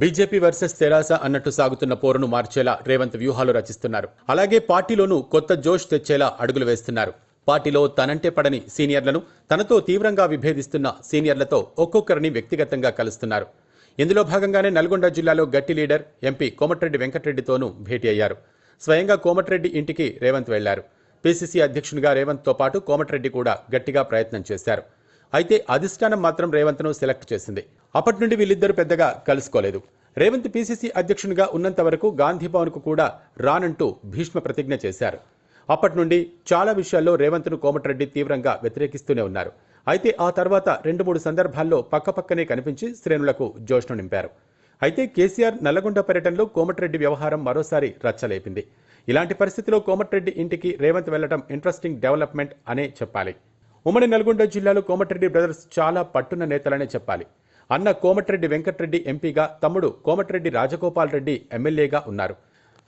BJP versus తెరాస అన్నట్టు సాగుతున్న పోరును మార్చేలా రేవంత్ వ్యూహాలు రచిస్తున్నారు. అలాగే పార్టీలోనూ కొత్త జోష్ తెచ్చేలా అడుగులు వేస్తున్నారు. పార్టీలో తనంటే పడని సీనియర్లను తనతో తీవ్రంగా విభేదిస్తున్న సీనియర్లతో ఒక్కొక్కరిని వ్యక్తిగతంగా కలుస్తున్నారు. ఇందులో భాగంగానే నల్గొండ జిల్లాలో గట్టి లీడర్ ఎంపీ కోమటిరెడ్డి వెంకటరెడ్డితోనూ భేటీ అయ్యారు. స్వయంగా కోమటిరెడ్డి ఇంటికి రేవంత్ వెళ్ళారు. పీసీసీ అధ్యక్షునిగా రేవంత్తో పాటు కోమటిరెడ్డి కూడా గట్టిగా ప్రయత్నం చేశారు. అయితే అధిష్టానం మాత్రం రేవంత్ను సెలెక్ట్ చేసింది. అప్పటి నుండి వీళ్ళిద్దరూ పెద్దగా కలుసుకోలేదు. రేవంత్ పీసీసీ అధ్యక్షునిగా ఉన్నంత వరకు గాంధీ భవన్కు కూడా రానంటూ భీష్మ ప్రతిజ్ఞ చేశారు. అప్పటి నుండి చాలా విషయాల్లో రేవంత్ను కోమటిరెడ్డి తీవ్రంగా వ్యతిరేకిస్తూనే ఉన్నారు. అయితే ఆ తర్వాత రెండు మూడు సందర్భాల్లో పక్కపక్కనే కనిపించి శ్రేణులకు జోష్ను నింపారు. అయితే కేసీఆర్ నల్లగొండ పర్యటనలో కోమటిరెడ్డి వ్యవహారం మరోసారి రచ్చలేపింది. ఇలాంటి పరిస్థితిలో కోమటిరెడ్డి ఇంటికి రేవంత్ వెళ్ళడం ఇంట్రెస్టింగ్ డెవలప్మెంట్ అనే చెప్పాలి. ఉమ్మడి నల్గొండ జిల్లాలో కోమటిరెడ్డి బ్రదర్స్ చాలా పట్టున్న నేతలనే చెప్పాలి. అన్న కోమటిరెడ్డి వెంకటరెడ్డి ఎంపీగా తమ్ముడు కోమటిరెడ్డి రాజగోపాల్ రెడ్డి ఎమ్మెల్యేగా ఉన్నారు.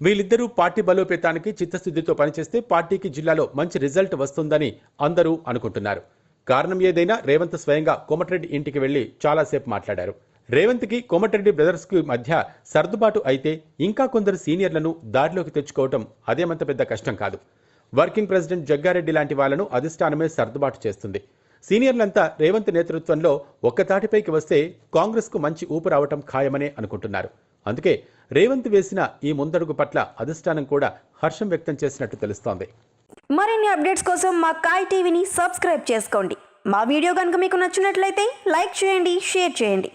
వీళ్ళిద్దరూ పార్టీ బలోపేతానికి చిత్తశుద్ధితో పనిచేస్తే పార్టీకి జిల్లాలో మంచి రిజల్ట్ వస్తుందని అందరూ అనుకుంటున్నారు. కారణం ఏదైనా రేవంత్ స్వయంగా కోమటిరెడ్డి ఇంటికి వెళ్ళి చాలాసేపు మాట్లాడారు. రేవంత్కి కోమటిరెడ్డి బ్రదర్స్కి మధ్య సర్దుబాటు అయితే ఇంకా కొందరు సీనియర్లను దారిలోకి తెచ్చుకోవటం అదేమంత పెద్ద కష్టం కాదు. వర్కింగ్ ప్రెసిడెంట్ జగ్గారెడ్డి లాంటి వాళ్ళను అధిష్టానమే సర్దుబాటు చేస్తుంది. సీనియర్లంతా రేవంత్ నేతృత్వంలో ఒక్కతాటిపైకి వస్తే కాంగ్రెస్కు మంచి ఊపు రావటం ఖాయమనే అనుకుంటున్నారు. అందుకే రేవంత్ వేసిన ఈ ముందడుగు పట్ల అధిష్టానం కూడా హర్షం వ్యక్తం చేసినట్టు తెలుస్తోంది. మరిన్ని అప్డేట్స్ కోసం మా కాయ్ టీవీని సబ్స్క్రైబ్ చేసుకోండి. మా వీడియో కనుక మీకు నచ్చినట్లయితే లైక్ చేయండి షేర్ చేయండి.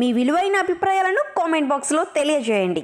మీ విలువైన అభిప్రాయాలను కామెంట్ బాక్స్లో తెలియజేయండి.